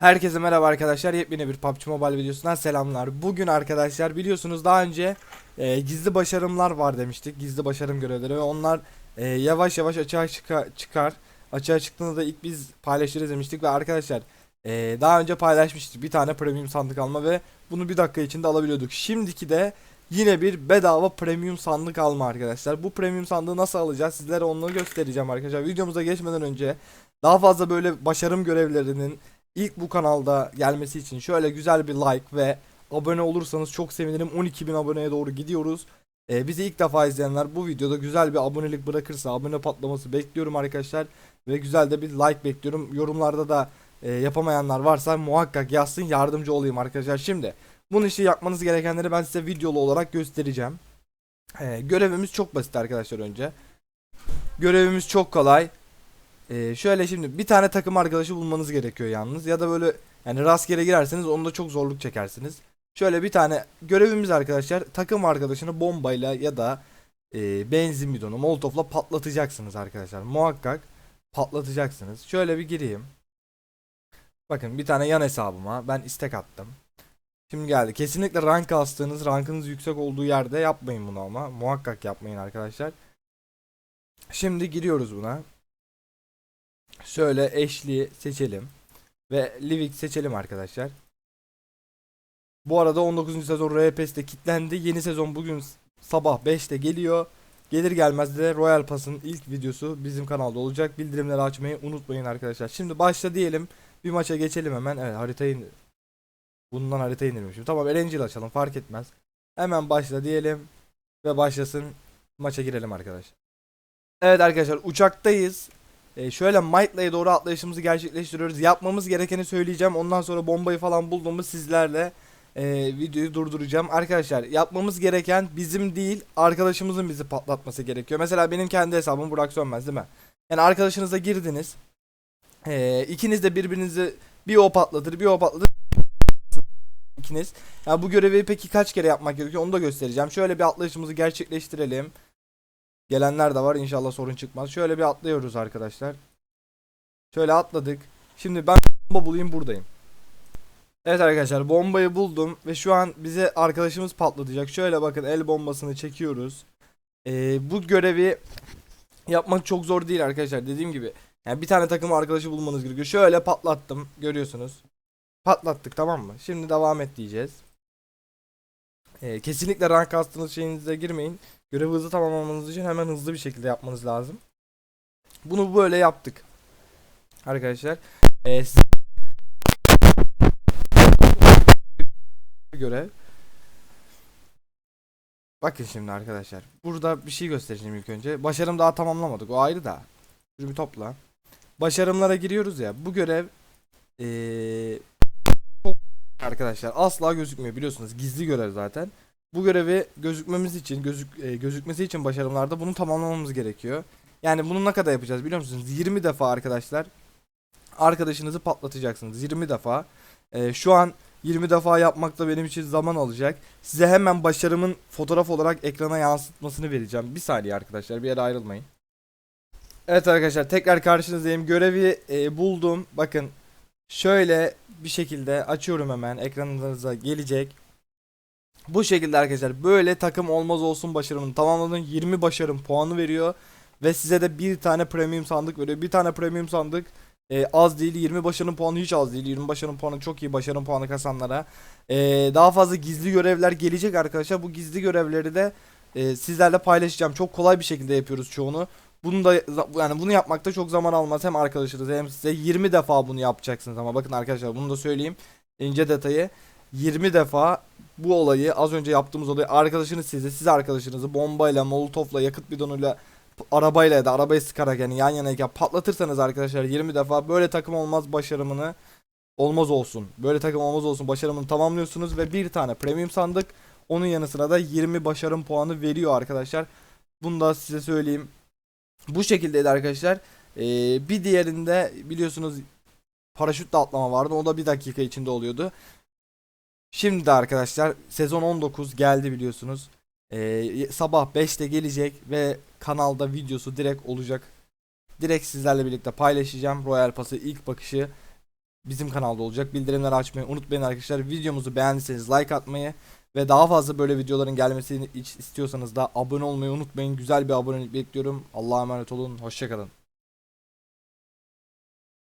Herkese merhaba arkadaşlar. Yepyeni bir PUBG Mobile videosundan selamlar. Bugün arkadaşlar biliyorsunuz daha önce e, gizli başarımlar var demiştik. Gizli başarım görevleri ve onlar e, yavaş yavaş açığa çıka- çıkar. Açığa çıktığında da ilk biz paylaşırız demiştik ve arkadaşlar e, daha önce paylaşmıştık bir tane premium sandık alma ve bunu bir dakika içinde alabiliyorduk. Şimdiki de yine bir bedava premium sandık alma arkadaşlar. Bu premium sandığı nasıl alacağız sizlere onu göstereceğim arkadaşlar. Videomuza geçmeden önce daha fazla böyle başarım görevlerinin ilk bu kanalda gelmesi için şöyle güzel bir like ve abone olursanız çok sevinirim. 12.000 aboneye doğru gidiyoruz. Ee, bizi ilk defa izleyenler bu videoda güzel bir abonelik bırakırsa abone patlaması bekliyorum arkadaşlar. Ve güzel de bir like bekliyorum. Yorumlarda da e, yapamayanlar varsa muhakkak yazsın yardımcı olayım arkadaşlar. Şimdi bunun işi yapmanız gerekenleri ben size videolu olarak göstereceğim. Ee, görevimiz çok basit arkadaşlar önce. Görevimiz çok kolay. Ee, şöyle şimdi bir tane takım arkadaşı bulmanız gerekiyor yalnız ya da böyle yani rastgele girerseniz onda çok zorluk çekersiniz. Şöyle bir tane görevimiz arkadaşlar takım arkadaşını bombayla ya da e, benzin bidonu molotofla patlatacaksınız arkadaşlar. Muhakkak patlatacaksınız. Şöyle bir gireyim. Bakın bir tane yan hesabıma ben istek attım. Şimdi geldi. Kesinlikle rank kastığınız, rankınız yüksek olduğu yerde yapmayın bunu ama. Muhakkak yapmayın arkadaşlar. Şimdi giriyoruz buna. Şöyle eşliği seçelim. Ve Livik seçelim arkadaşlar. Bu arada 19. sezon RPS'te kilitlendi. Yeni sezon bugün sabah 5'te geliyor. Gelir gelmez de Royal Pass'ın ilk videosu bizim kanalda olacak. Bildirimleri açmayı unutmayın arkadaşlar. Şimdi başla diyelim. Bir maça geçelim hemen. Evet haritayı indir- Bundan harita indirmişim. Tamam Erencil açalım fark etmez. Hemen başla diyelim. Ve başlasın. Maça girelim arkadaşlar. Evet arkadaşlar uçaktayız. E, şöyle Might'la'ya doğru atlayışımızı gerçekleştiriyoruz. Yapmamız gerekeni söyleyeceğim. Ondan sonra bombayı falan bulduğumuz sizlerle e, videoyu durduracağım. Arkadaşlar yapmamız gereken bizim değil arkadaşımızın bizi patlatması gerekiyor. Mesela benim kendi hesabım Burak Sönmez değil mi? Yani arkadaşınıza girdiniz. E, ikiniz de birbirinizi bir o patlatır bir o patlatır. ikiniz. Ya bu görevi peki kaç kere yapmak gerekiyor onu da göstereceğim. Şöyle bir atlayışımızı gerçekleştirelim. Gelenler de var inşallah sorun çıkmaz. Şöyle bir atlıyoruz arkadaşlar. Şöyle atladık. Şimdi ben bomba bulayım buradayım. Evet arkadaşlar bombayı buldum ve şu an bize arkadaşımız patlatacak. Şöyle bakın el bombasını çekiyoruz. Ee, bu görevi yapmak çok zor değil arkadaşlar dediğim gibi. Yani bir tane takım arkadaşı bulmanız gerekiyor. Şöyle patlattım görüyorsunuz. Patlattık tamam mı? Şimdi devam et diyeceğiz. Ee, kesinlikle rank kastınız şeyinize girmeyin. Görevi hızlı tamamlamanız için hemen hızlı bir şekilde yapmanız lazım. Bunu böyle yaptık. Arkadaşlar. Bir görev. Bakın şimdi arkadaşlar. Burada bir şey göstereceğim ilk önce. Başarım daha tamamlamadık. O ayrı da. Şunu topla. Başarımlara giriyoruz ya. Bu görev ee, arkadaşlar asla gözükmüyor biliyorsunuz. Gizli görev zaten. Bu görevi gözükmemiz için, gözük e, gözükmesi için başarımlarda bunu tamamlamamız gerekiyor. Yani bunu ne kadar yapacağız biliyor musunuz? 20 defa arkadaşlar arkadaşınızı patlatacaksınız. 20 defa. E, şu an 20 defa yapmakta benim için zaman alacak. Size hemen başarımın fotoğraf olarak ekrana yansıtmasını vereceğim. Bir saniye arkadaşlar bir yere ayrılmayın. Evet arkadaşlar tekrar karşınızdayım. Görevi e, buldum. Bakın şöyle bir şekilde açıyorum hemen ekranınıza gelecek. Bu şekilde arkadaşlar böyle takım olmaz olsun başarımını tamamladın 20 başarım puanı veriyor ve size de bir tane premium sandık veriyor. Bir tane premium sandık e, az değil 20 başarım puanı hiç az değil 20 başarım puanı çok iyi başarım puanı kasanlara. E, daha fazla gizli görevler gelecek arkadaşlar bu gizli görevleri de e, sizlerle paylaşacağım. Çok kolay bir şekilde yapıyoruz çoğunu. Bunu da yani bunu yapmakta çok zaman almaz hem arkadaşınız hem size 20 defa bunu yapacaksınız ama bakın arkadaşlar bunu da söyleyeyim ince detayı 20 defa bu olayı az önce yaptığımız olayı arkadaşınız size siz arkadaşınızı bombayla molotofla yakıt bidonuyla arabayla ya da arabayı sıkarak yani yan yanayken patlatırsanız arkadaşlar 20 defa böyle takım olmaz başarımını olmaz olsun. Böyle takım olmaz olsun başarımını tamamlıyorsunuz ve bir tane premium sandık onun yanı sıra da 20 başarım puanı veriyor arkadaşlar. Bunu da size söyleyeyim. Bu şekildeydi arkadaşlar. Ee, bir diğerinde biliyorsunuz paraşütle atlama vardı. O da bir dakika içinde oluyordu. Şimdi de arkadaşlar sezon 19 geldi biliyorsunuz. Ee, sabah 5'te gelecek ve kanalda videosu direkt olacak. Direkt sizlerle birlikte paylaşacağım. Royal Pass'ı ilk bakışı bizim kanalda olacak. Bildirimleri açmayı unutmayın arkadaşlar. Videomuzu beğendiyseniz like atmayı ve daha fazla böyle videoların gelmesini istiyorsanız da abone olmayı unutmayın. Güzel bir abonelik bekliyorum. Allah'a emanet olun. Hoşçakalın.